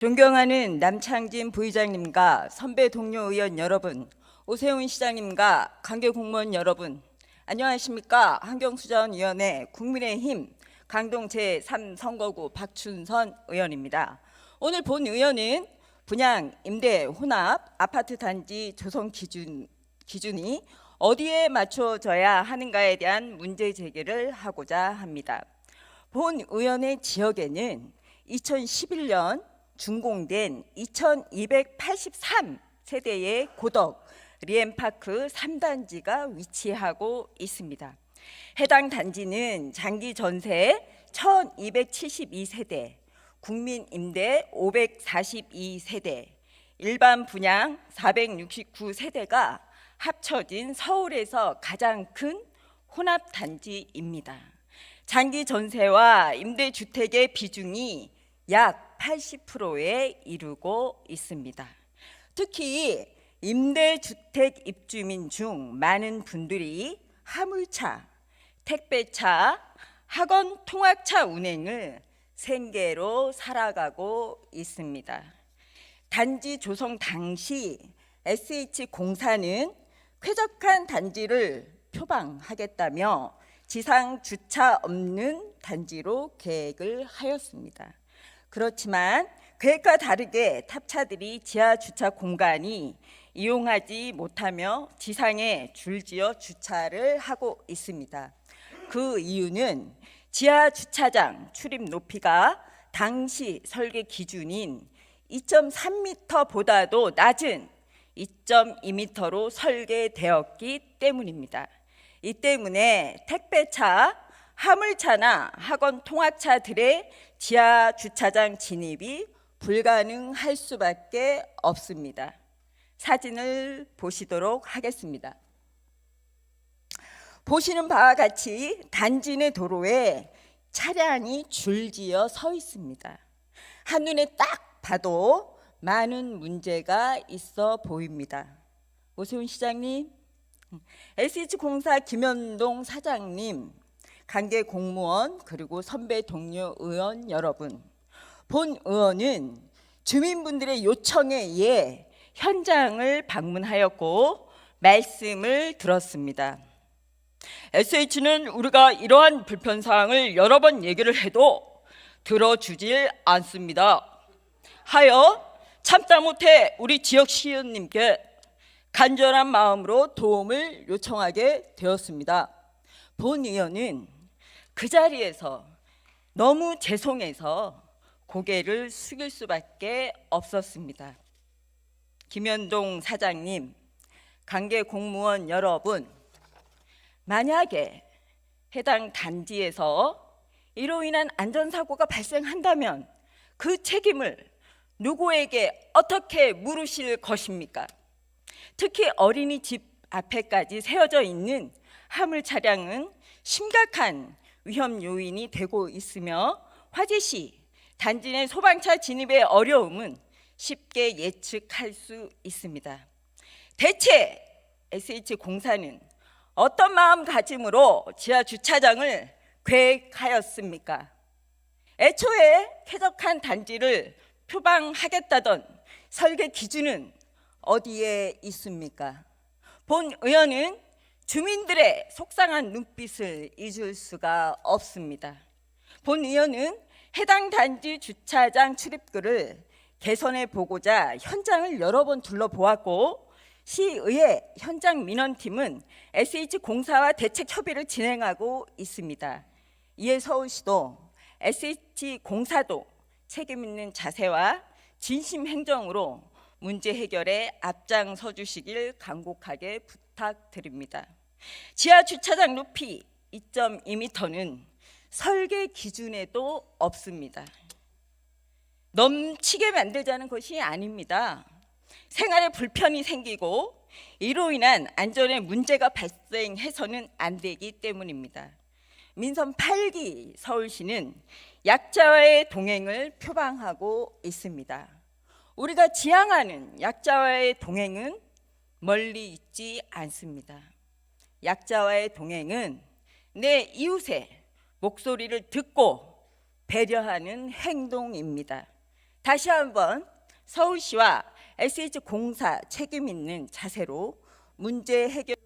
존경하는 남창진 부의장님과 선배 동료 의원 여러분, 오세훈 시장님과 관계 공무원 여러분, 안녕하십니까? 환경수자원위원회 국민의힘 강동 제3선거구 박춘선 의원입니다. 오늘 본 의원은 분양, 임대, 혼합, 아파트 단지 조성 기준, 기준이 어디에 맞춰져야 하는가에 대한 문제 제기를 하고자 합니다. 본 의원의 지역에는 2011년 준공된 2283 세대의 고덕 리엠파크 3단지가 위치하고 있습니다. 해당 단지는 장기 전세 1272세대, 국민 임대 542세대, 일반 분양 469세대가 합쳐진 서울에서 가장 큰 혼합 단지입니다. 장기 전세와 임대 주택의 비중이 약 80%에 이르고 있습니다. 특히 임대주택 입주민 중 많은 분들이 화물차, 택배차, 학원 통학차 운행을 생계로 살아가고 있습니다. 단지 조성 당시 SH공사는 쾌적한 단지를 표방하겠다며 지상 주차 없는 단지로 계획을 하였습니다. 그렇지만 계획과 다르게 탑차들이 지하 주차 공간이 이용하지 못하며 지상에 줄지어 주차를 하고 있습니다. 그 이유는 지하 주차장 출입 높이가 당시 설계 기준인 2.3m보다도 낮은 2.2m로 설계되었기 때문입니다. 이 때문에 택배차, 화물차나 학원 통학차들의 지하 주차장 진입이 불가능할 수밖에 없습니다. 사진을 보시도록 하겠습니다. 보시는 바와 같이 단지 내 도로에 차량이 줄지어 서 있습니다. 한눈에 딱 봐도 많은 문제가 있어 보입니다. 오세훈 시장님, SH공사 김현동 사장님, 관계 공무원 그리고 선배 동료 의원 여러분, 본 의원은 주민분들의 요청에 의해 현장을 방문하였고 말씀을 들었습니다. SH는 우리가 이러한 불편 사항을 여러 번 얘기를 해도 들어주질 않습니다. 하여 참다 못해 우리 지역 시의원님께 간절한 마음으로 도움을 요청하게 되었습니다. 본 의원은 그 자리에서 너무 죄송해서 고개를 숙일 수밖에 없었습니다. 김현동 사장님, 관계 공무원 여러분, 만약에 해당 단지에서 이로 인한 안전사고가 발생한다면 그 책임을 누구에게 어떻게 물으실 것입니까? 특히 어린이집 앞에까지 세워져 있는 화물 차량은 심각한 위험 요인이 되고 있으며 화재 시 단지 내 소방차 진입의 어려움은 쉽게 예측할 수 있습니다. 대체 SH공사는 어떤 마음가짐으로 지하 주차장을 계획하였습니까? 애초에 쾌적한 단지를 표방하겠다던 설계 기준은 어디에 있습니까? 본 의원은 주민들의 속상한 눈빛을 잊을 수가 없습니다. 본 의원은 해당 단지 주차장 출입구를 개선해 보고자 현장을 여러 번 둘러보았고 시의회 현장 민원팀은 SH공사와 대책 협의를 진행하고 있습니다. 이에 서울시도 SH공사도 책임 있는 자세와 진심 행정으로 문제 해결에 앞장서 주시길 간곡하게 부탁드립니다. 지하 주차장 높이 2.2m는 설계 기준에도 없습니다. 넘치게 만들자는 것이 아닙니다. 생활에 불편이 생기고 이로 인한 안전에 문제가 발생해서는 안 되기 때문입니다. 민선 8기 서울시는 약자와의 동행을 표방하고 있습니다. 우리가 지향하는 약자와의 동행은 멀리 있지 않습니다. 약자와의 동행은 내 이웃의 목소리를 듣고 배려하는 행동입니다. 다시 한번 서울시와 SH공사 책임 있는 자세로 문제 해결